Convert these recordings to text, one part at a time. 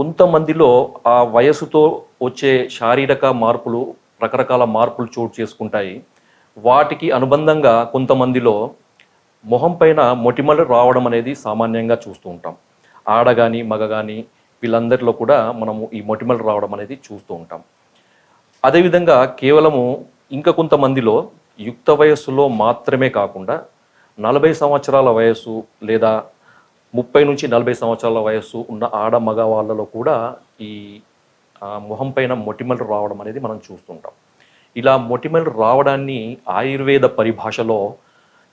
కొంతమందిలో ఆ వయసుతో వచ్చే శారీరక మార్పులు రకరకాల మార్పులు చోటు చేసుకుంటాయి. వాటికి అనుబంధంగా కొంతమందిలో మొహం పైన మొటిమలు రావడం అనేది సామాన్యంగా చూస్తూ ఉంటాం. ఆడ కానీ మగ కానీ వీళ్ళందరిలో కూడా మనము ఈ మొటిమలు రావడం అనేది చూస్తూ ఉంటాం. అదేవిధంగా కేవలము ఇంకా కొంతమందిలో యుక్త వయస్సులో మాత్రమే కాకుండా నలభై సంవత్సరాల వయస్సు లేదా ముప్పై నుంచి నలభై సంవత్సరాల వయస్సు ఉన్న ఆడ మగ వాళ్ళలో కూడా ఈ ఆ, మొహం పైన మొటిమలు రావడం అనేది మనం చూస్తుంటాం. ఇలా మొటిమలు రావడాన్ని ఆయుర్వేద పరిభాషలో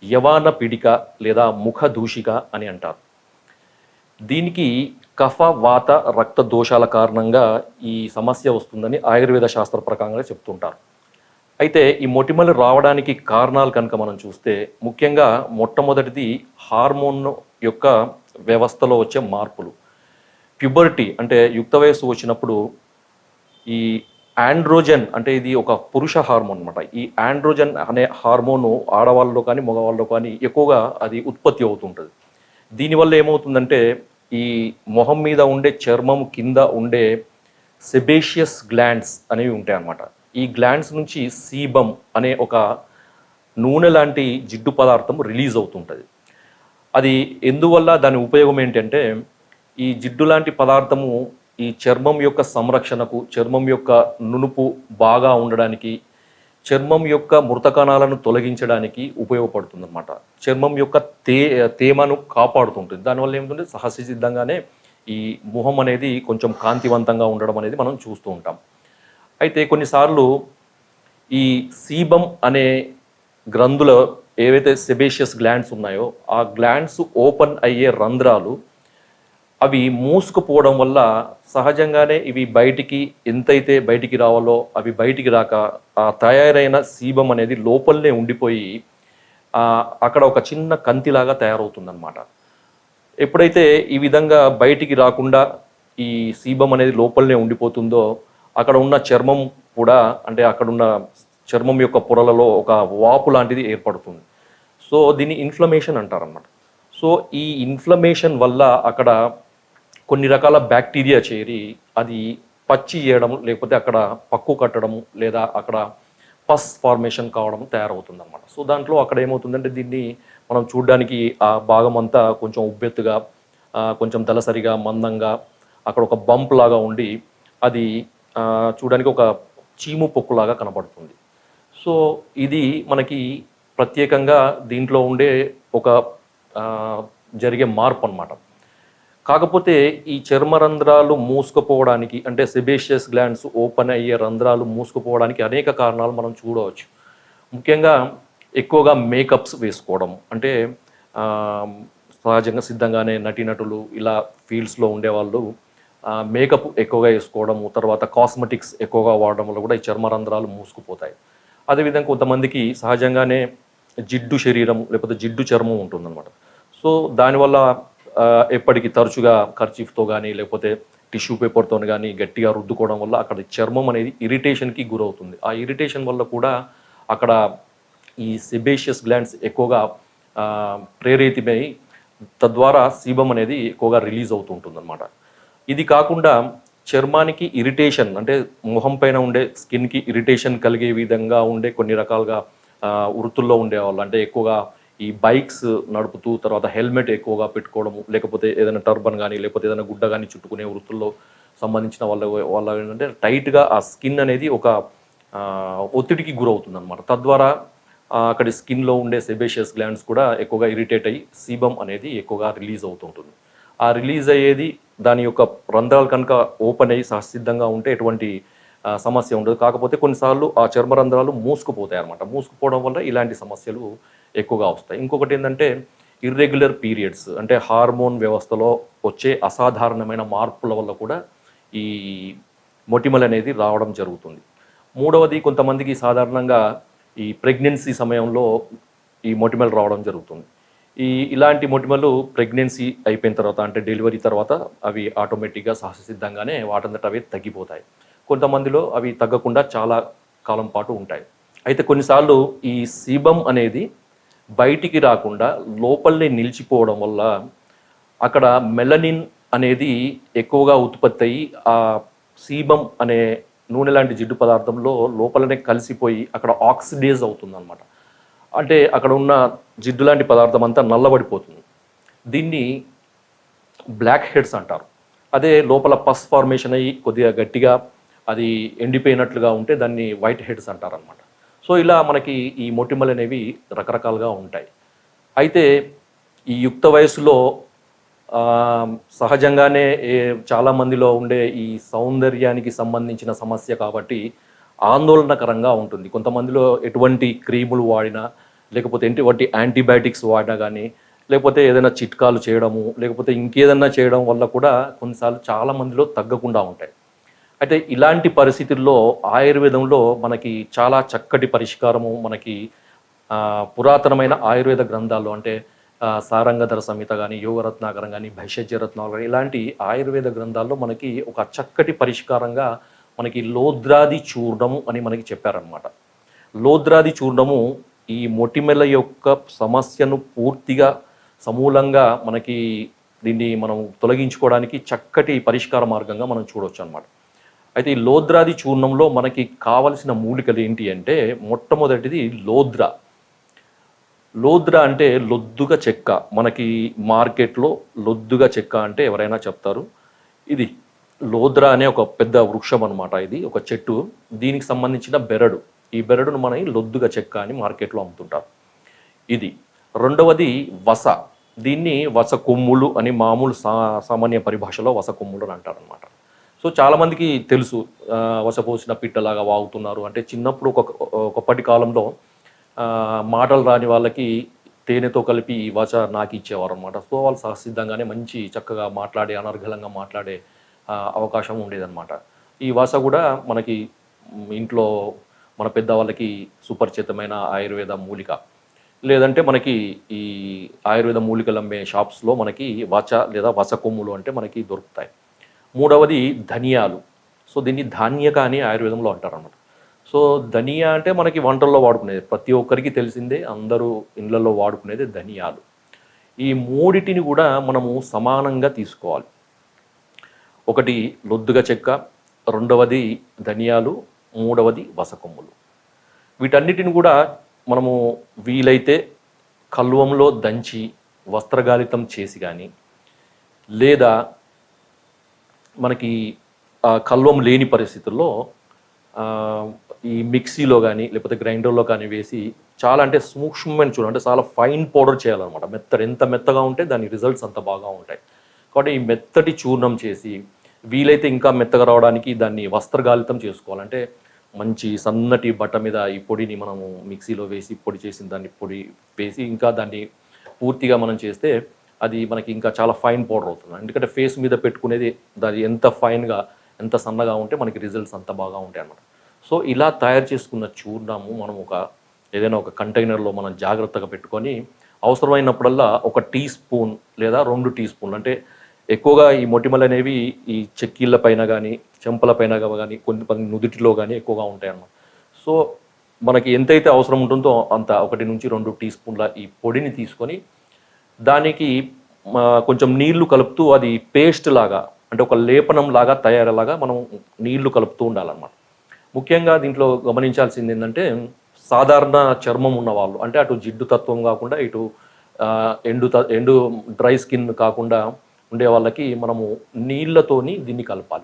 యవాన పిడిక లేదా ముఖ దూషిక అని అంటారు. దీనికి కఫ వాత రక్త దోషాల కారణంగా ఈ సమస్య వస్తుందని ఆయుర్వేద శాస్త్ర ప్రకారంగా చెప్తుంటారు. అయితే ఈ మొటిమలు రావడానికి కారణాలు కనుక మనం చూస్తే ముఖ్యంగా మొట్టమొదటిది హార్మోన్ యొక్క వ్యవస్థలో వచ్చే మార్పులు. ప్యుబర్టీ అంటే యుక్త వయస్సు వచ్చినప్పుడు ఈ ఆండ్రోజన్ అంటే ఇది ఒక పురుష హార్మోన్ అనమాట ఈ ఆండ్రోజన్ అనే హార్మోను ఆడవాళ్ళలో కానీ మగవాళ్ళలో కానీ ఎక్కువగా అది ఉత్పత్తి అవుతుంటుంది. దీనివల్ల ఏమవుతుందంటే ఈ మొహం మీద ఉండే చర్మం కింద ఉండే సెబేషియస్ గ్లాండ్స్ అనేవి ఉంటాయి అన్నమాట. ఈ గ్లాండ్స్ నుంచి సీబమ్ అనే ఒక నూనె లాంటి జిడ్డు పదార్థం రిలీజ్ అవుతుంటుంది. అది ఎందువల్ల దాని ఉపయోగం ఏంటంటే ఈ జిడ్డు లాంటి పదార్థము ఈ చర్మం యొక్క సంరక్షణకు చర్మం యొక్క నునుపు బాగా ఉండడానికి చర్మం యొక్క మృత కణాలను తొలగించడానికి ఉపయోగపడుతుంది చర్మం యొక్క తే తేమను కాపాడుతుంటుంది. దానివల్ల ఏమిటంటే సహజసిద్ధంగానే ఈ ముఖం అనేది కొంచెం కాంతివంతంగా ఉండడం అనేది మనం చూస్తూ ఉంటాం. అయితే కొన్నిసార్లు ఈ సీబం అనే గ్రంథుల ఏవైతే సెబేషియస్ గ్లాండ్స్ ఉన్నాయో ఆ గ్లాండ్స్ ఓపెన్ అయ్యే రంధ్రాలు అవి మూసుకుపోవడం వల్ల సహజంగానే ఇవి బయటికి ఎంతైతే బయటికి రావాలో అవి బయటికి రాక ఆ తయారైన సీబం అనేది లోపలనే ఉండిపోయి అక్కడ ఒక చిన్న కంతిలాగా తయారవుతుందన్నమాట. ఎప్పుడైతే ఈ విధంగా బయటికి రాకుండా ఈ సీబం అనేది లోపలనే ఉండిపోతుందో అక్కడ ఉన్న చర్మం కూడా అంటే అక్కడ ఉన్న చర్మం యొక్క పొరలలో ఒక వాపు లాంటిది ఏర్పడుతుంది. సో దీన్ని ఇన్ఫ్లమేషన్ అంటారనమాట సో ఈ ఇన్ఫ్లమేషన్ వల్ల అక్కడ కొన్ని రకాల బ్యాక్టీరియా చేరి అది పచ్చి చేయడం లేకపోతే అక్కడ పక్కు కట్టడం లేదా అక్కడ పస్ ఫార్మేషన్ కావడం తయారవుతుంది అనమాట సో దాంట్లో అక్కడ ఏమవుతుందంటే దీన్ని మనం చూడడానికి ఆ భాగం అంతా కొంచెం ఉబ్బెత్తుగా కొంచెం దలసరిగా మందంగా అక్కడ ఒక బంప్ లాగా ఉండి అది చూడడానికి ఒక చీము పొక్కులాగా కనబడుతుంది. సో ఇది మనకి ప్రత్యేకంగా దీంట్లో ఉండే ఒక జరిగే మార్పు అన్నమాట. కాకపోతే ఈ చర్మ రంధ్రాలు మూసుకుపోవడానికి అంటే సెబేషియస్ గ్లాండ్స్ ఓపెన్ అయ్యే రంధ్రాలు మూసుకుపోవడానికి అనేక కారణాలు మనం చూడవచ్చు. ముఖ్యంగా ఎక్కువగా మేకప్స్ వేసుకోవడం అంటే సహజంగా సిద్ధంగానే నటీనటులు ఇలా ఫీల్డ్స్లో ఉండేవాళ్ళు మేకప్ ఎక్కువగా వేసుకోవడము తర్వాత కాస్మెటిక్స్ ఎక్కువగా వాడడం వల్ల కూడా ఈ చర్మ రంధ్రాలు మూసుకుపోతాయి. అదేవిధంగా కొంతమందికి సహజంగానే జిడ్డు శరీరం లేకపోతే జిడ్డు చర్మం ఉంటుందన్నమాట. సో దానివల్ల ఎప్పటికీ తరచుగా కర్చీఫ్తో కానీ లేకపోతే టిష్యూ పేపర్తో కానీ గట్టిగా రుద్దుకోవడం వల్ల అక్కడ చర్మం అనేది ఇరిటేషన్కి గురవుతుంది. ఆ ఇరిటేషన్ వల్ల కూడా అక్కడ ఈ సెబేషియస్ గ్లాండ్స్ ఎక్కువగా ప్రేరేతమై తద్వారా సీబం అనేది ఎక్కువగా రిలీజ్ అవుతూ అనమాట ఇది కాకుండా చర్మానికి ఇరిటేషన్ అంటే మొహం పైన ఉండే స్కిన్కి ఇరిటేషన్ కలిగే విధంగా ఉండే కొన్ని రకాలుగా వృత్తుల్లో ఉండేవాళ్ళు. అంటే ఎక్కువగా ఈ బైక్స్ నడుపుతూ తర్వాత హెల్మెట్ ఎక్కువగా పెట్టుకోవడము లేకపోతే ఏదైనా టర్బన్ కానీ లేకపోతే ఏదైనా గుడ్డ కానీ చుట్టుకునే వృత్తుల్లో సంబంధించిన వాళ్ళ వాళ్ళ ఏంటంటే టైట్గా ఆ స్కిన్ అనేది ఒక ఒత్తిడికి గురవుతుంది అనమాట తద్వారా అక్కడి స్కిన్లో ఉండే సెబేషియస్ గ్లాండ్స్ కూడా ఎక్కువగా ఇరిటేట్ అయ్యి సీబం అనేది ఎక్కువగా రిలీజ్ అవుతుంటుంది. ఆ రిలీజ్ అయ్యేది దాని యొక్క రంధ్రాలు కనుక ఓపెన్ అయ్యి సహసిద్ధంగా ఉంటే ఎటువంటి సమస్య ఉండదు. కాకపోతే కొన్నిసార్లు ఆ చర్మ రంధ్రాలు మూసుకుపోతాయి అనమాట మూసుకుపోవడం వల్ల ఇలాంటి సమస్యలు ఎక్కువగా వస్తాయి. ఇంకొకటి ఏంటంటే ఇర్రెగ్యులర్ పీరియడ్స్ అంటే హార్మోన్ వ్యవస్థలో వచ్చే అసాధారణమైన మార్పుల వల్ల కూడా ఈ మొటిమలు అనేది రావడం జరుగుతుంది. మూడవది కొంతమందికి సాధారణంగా ఈ ప్రెగ్నెన్సీ సమయంలో ఈ మొటిమలు రావడం జరుగుతుంది. ఈ ఇలాంటి మొటిమలు ప్రెగ్నెన్సీ అయిపోయిన తర్వాత అంటే డెలివరీ తర్వాత అవి ఆటోమేటిక్గా సహజసిద్ధంగానే వాటంతట అవి తగ్గిపోతాయి. కొంతమందిలో అవి తగ్గకుండా చాలా కాలం పాటు ఉంటాయి. అయితే కొన్నిసార్లు ఈ సీబం అనేది బయటికి రాకుండా లోపలనే నిలిచిపోవడం వల్ల అక్కడ మెలనిన్ అనేది ఎక్కువగా ఉత్పత్తి అయ్యి ఆ సీబం అనే నూనె లాంటి జిడ్డు పదార్థంలో లోపలనే కలిసిపోయి అక్కడ ఆక్సిడేజ్ అవుతుంది అనమాట అంటే అక్కడ ఉన్న జిడ్డు లాంటి పదార్థం అంతా నల్లబడిపోతుంది. దీన్ని బ్లాక్ హెడ్స్ అంటారు. అదే లోపల పస్ ఫార్మేషన్ అయ్యి కొద్దిగా గట్టిగా అది ఎండిపోయినట్లుగా ఉంటే దాన్ని వైట్ హెడ్స్ అంటారు అనమాట సో ఇలా మనకి ఈ మొటిమలు అనేవి రకరకాలుగా ఉంటాయి. అయితే ఈ యుక్త వయసులో సహజంగానే చాలామందిలో చాలా మందిలో ఉండే ఈ సౌందర్యానికి సంబంధించిన సమస్య కాబట్టి ఆందోళనకరంగా ఉంటుంది. కొంతమందిలో ఎటువంటి క్రీములు వాడినా లేకపోతే ఎటువంటి యాంటీబయాటిక్స్ వాడినా కానీ లేకపోతే ఏదైనా చిట్కాలు చేయడము లేకపోతే ఇంకేదన్నా చేయడం వల్ల కూడా కొన్నిసార్లు చాలా మందిలో తగ్గకుండా ఉంటాయి. అయితే ఇలాంటి పరిస్థితుల్లో ఆయుర్వేదంలో మనకి చాలా చక్కటి పరిష్కారము మనకి పురాతనమైన ఆయుర్వేద గ్రంథాల్లో అంటే సారంగధర సంహిత కానీ యోగరత్నాకరం కానీ భైషజ్యరత్నాలు కానీ ఇలాంటి ఆయుర్వేద గ్రంథాల్లో మనకి ఒక చక్కటి పరిష్కారంగా మనకి లోద్రాది చూర్ణము అని మనకి చెప్పారనమాట లోద్రాది చూర్ణము ఈ మొటిమెల యొక్క సమస్యను పూర్తిగా సమూలంగా మనకి దీన్ని మనం తొలగించుకోవడానికి చక్కటి పరిష్కార మార్గంగా మనం చూడవచ్చు అనమాట అయితే ఈ లోద్రాది చూర్ణంలో మనకి కావలసిన మూలికలు ఏంటి అంటే మొట్టమొదటిది లోద్ర. లోద్ర అంటే లొద్దుగా చెక్క. మనకి మార్కెట్లో లొద్దుగా చెక్క అంటే ఎవరైనా చెప్తారు. ఇది లోద్ర అనే ఒక పెద్ద వృక్షం అనమాట ఇది ఒక చెట్టు. దీనికి సంబంధించిన బెరడు. ఈ బెరడును మనం లొద్దుగా చెక్క అని మార్కెట్లో అమ్ముతుంటారు. ఇది. రెండవది వస. దీన్ని వస కొమ్ములు అని మామూలు సా సామాన్య పరిభాషలో వస కొమ్ములు అని అంటారనమాట సో చాలామందికి తెలుసు వసపోసిన పిట్టలాగా వాగుతున్నారు. అంటే చిన్నప్పుడు ఒక ఒకప్పటి కాలంలో మాటలు రాని వాళ్ళకి తేనెతో కలిపి ఈ వచ నాకు ఇచ్చేవారు అనమాట సో వాళ్ళు సహసిద్ధంగానే మంచి చక్కగా మాట్లాడే అనర్గళంగా మాట్లాడే అవకాశం ఉండేదన్నమాట. ఈ వాస కూడా మనకి ఇంట్లో మన పెద్దవాళ్ళకి సుపరిచితమైన ఆయుర్వేద మూలిక. లేదంటే మనకి ఈ ఆయుర్వేద మూలికలు అమ్మే షాప్స్లో మనకి వచ లేదా వస కొమ్ములు అంటే మనకి దొరుకుతాయి. మూడవది ధనియాలు. సో దీన్ని ధాన్యక అని ఆయుర్వేదంలో అంటారనమాట సో ధనియా అంటే మనకి వంటల్లో వాడుకునేది. ప్రతి ఒక్కరికి తెలిసిందే అందరూ ఇళ్ళల్లో వాడుకునేది ధనియాలు. ఈ మూడిటిని కూడా మనము సమానంగా తీసుకోవాలి. ఒకటి లొద్దుగా చెక్క రెండవది ధనియాలు మూడవది వసకొమ్ములు. వీటన్నిటిని కూడా మనము వీలైతే కల్వంలో దంచి వస్త్రగాలితం చేసి కానీ లేదా మనకి కల్వం లేని పరిస్థితుల్లో ఈ మిక్సీలో కానీ లేకపోతే గ్రైండర్లో కానీ వేసి చాలా అంటే సూక్ష్మమైన చూడండి అంటే చాలా ఫైన్ పౌడర్ చేయాలన్నమాట. మెత్తడి ఎంత మెత్తగా ఉంటే దాని రిజల్ట్స్ అంత బాగా ఉంటాయి. కాబట్టి ఈ మెత్తటి చూర్ణం చేసి వీలైతే ఇంకా మెత్తగా రావడానికి దాన్ని వస్త్రగాలితం చేసుకోవాలంటే మంచి సన్నటి బట్ట మీద ఈ పొడిని మనము మిక్సీలో వేసి పొడి చేసిన దాన్ని పొడి వేసి ఇంకా దాన్ని పూర్తిగా మనం చేస్తే అది మనకి ఇంకా చాలా ఫైన్ పౌడర్ అవుతుంది. ఎందుకంటే ఫేస్ మీద పెట్టుకునేది దాని ఎంత ఫైన్గా ఎంత సన్నగా ఉంటే మనకి రిజల్ట్స్ అంత బాగా ఉంటాయి అన్నమాట. సో ఇలా తయారు చేసుకున్న చూర్ణము మనం ఒక ఏదైనా ఒక కంటైనర్లో మనం జాగ్రత్తగా పెట్టుకొని అవసరమైనప్పుడల్లా ఒక టీ స్పూన్ లేదా రెండు టీ స్పూన్లు అంటే ఎక్కువగా ఈ మొటిమలు అనేవి ఈ చెక్కీళ్ళ పైన కానీ చెంపల పైన కానీ కొన్ని కొన్ని నుదుటిలో కానీ ఎక్కువగా ఉంటాయి అన్నమాట. సో మనకి ఎంతైతే అవసరం ఉంటుందో అంత ఒకటి నుంచి రెండు టీ స్పూన్ల ఈ పొడిని తీసుకొని దానికి కొంచెం నీళ్ళు కలుపుతూ అది పేస్ట్ లాగా అంటే ఒక లేపనం లాగా తయారలాగా మనం నీళ్ళు కలుపుతూ ఉండాలన్నమాట. ముఖ్యంగా దీంట్లో గమనించాల్సింది ఏంటంటే సాధారణ చర్మం ఉన్న వాళ్ళు అంటే అటు జిడ్డు తత్వం కాకుండా ఇటు ఎండు త- ఎండు డ్రై స్కిన్ కాకుండా ఉండే వాళ్ళకి మనము నీళ్ళతోని దీన్ని కలపాలి.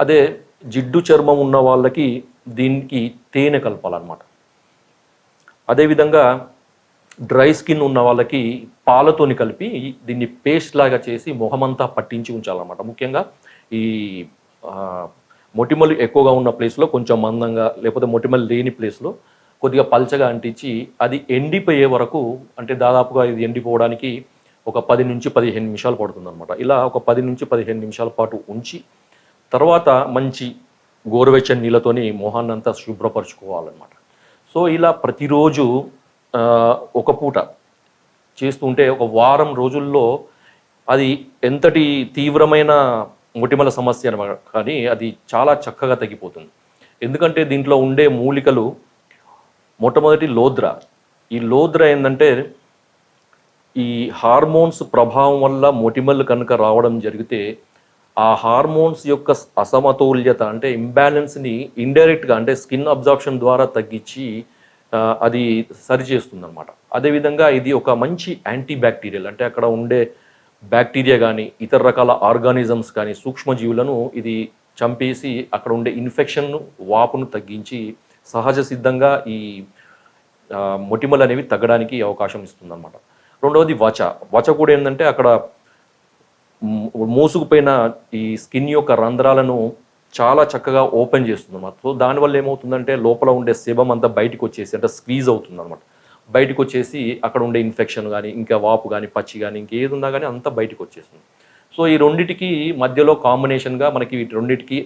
అదే జిడ్డు చర్మం ఉన్న వాళ్ళకి దీనికి తేనె కలపాలన్నమాట. అదేవిధంగా డ్రై స్కిన్ ఉన్న వాళ్ళకి పాలతోని కలిపి దీన్ని పేస్ట్ లాగా చేసి మొహమంతా పట్టించి ఉంచాలన్నమాట. ముఖ్యంగా ఈ మొటిమలు ఎక్కువగా ఉన్న ప్లేస్లో కొంచెం మందంగా లేకపోతే మొటిమలు లేని ప్లేస్లో కొద్దిగా పల్చగా అంటించి అది ఎండిపోయే వరకు అంటే దాదాపుగా ఇది ఎండిపోవడానికి ఒక పది నుంచి పదిహేను నిమిషాలు పడుతుంది అనమాట ఇలా ఒక పది నుంచి పదిహేను నిమిషాల పాటు ఉంచి తర్వాత మంచి గోరువెచ్చని నీళ్ళతోని మొహాన్నంతా శుభ్రపరచుకోవాలన్నమాట. సో ఇలా ప్రతిరోజు ఒక పూట చేస్తుంటే ఒక వారం రోజుల్లో అది ఎంతటి తీవ్రమైన మొటిమల సమస్య కానీ అది చాలా చక్కగా తగ్గిపోతుంది. ఎందుకంటే దీంట్లో ఉండే మూలికలు మొట్టమొదటి లోద్ర. ఈ లోద్ర ఏంటంటే ఈ హార్మోన్స్ ప్రభావం వల్ల మొటిమలు కనుక రావడం జరిగితే ఆ హార్మోన్స్ యొక్క అసమతుల్యత అంటే ఇంబ్యాలెన్స్ని ఇండైరెక్ట్గా అంటే స్కిన్ అబ్జార్ప్షన్ ద్వారా తగ్గించి అది సరిచేస్తుంది అనమాట అదేవిధంగా ఇది ఒక మంచి యాంటీ బ్యాక్టీరియల్ అంటే అక్కడ ఉండే బ్యాక్టీరియా కానీ ఇతర రకాల ఆర్గానిజమ్స్ కానీ సూక్ష్మజీవులను ఇది చంపేసి అక్కడ ఉండే ఇన్ఫెక్షన్ను వాపును తగ్గించి సహజ సిద్ధంగా ఈ మొటిమలు అనేవి తగ్గడానికి అవకాశం ఇస్తుందన్నమాట. రెండవది వచ. వచ కూడా ఏంటంటే అక్కడ మోసుకుపోయిన ఈ స్కిన్ యొక్క రంధ్రాలను చాలా చక్కగా ఓపెన్ చేస్తుంది అనమాట సో దానివల్ల ఏమవుతుందంటే లోపల ఉండే sebum అంతా బయటకు వచ్చేసి అంటే స్క్వీజ్ అవుతుంది అనమాట బయటకు వచ్చేసి అక్కడ ఉండే ఇన్ఫెక్షన్ కానీ ఇంకా వాపు కానీ పచ్చి కానీ ఇంకేది ఉన్నా కానీ అంతా బయటకు వచ్చేస్తుంది. సో ఈ రెండిటికి మధ్యలో కాంబినేషన్గా మనకి వీటి రెండిటికి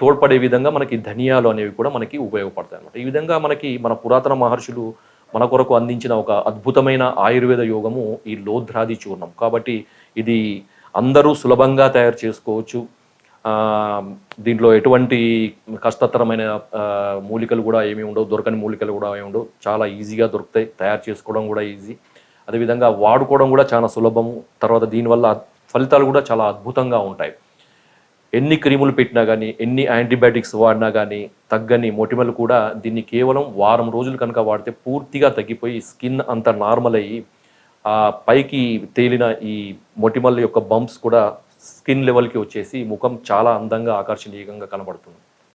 తోడ్పడే విధంగా మనకి ధనియాలు అనేవి కూడా మనకి ఉపయోగపడతాయి అనమాట ఈ విధంగా మనకి మన పురాతన మహర్షులు మన కొరకు అందించిన ఒక అద్భుతమైన ఆయుర్వేద యోగము ఈ లోధ్రాది చూర్ణం. కాబట్టి ఇది అందరూ సులభంగా తయారు చేసుకోవచ్చు. దీంట్లో ఎటువంటి కష్టతరమైన మూలికలు కూడా ఏమి ఉండవు. దొరకని మూలికలు కూడా ఏమి ఉండవు. చాలా ఈజీగా దొరుకుతాయి. తయారు చేసుకోవడం కూడా ఈజీ. అదేవిధంగా వాడుకోవడం కూడా చాలా సులభము తర్వాత దీనివల్ల ఫలితాలు కూడా చాలా అద్భుతంగా ఉంటాయి. ఎన్ని క్రీములు పెట్టినా కానీ ఎన్ని యాంటీబయాటిక్స్ వాడినా కానీ తగ్గని మొటిమలు కూడా దీన్ని కేవలం వారం రోజులు కనుక వాడితే పూర్తిగా తగ్గిపోయి స్కిన్ అంత నార్మల్ అయ్యి ఆ పైకి తేలిన ఈ మొటిమల యొక్క బంప్స్ కూడా స్కిన్ లెవెల్కి వచ్చేసి ముఖం చాలా అందంగా ఆకర్షణీయంగా కనబడుతుంది.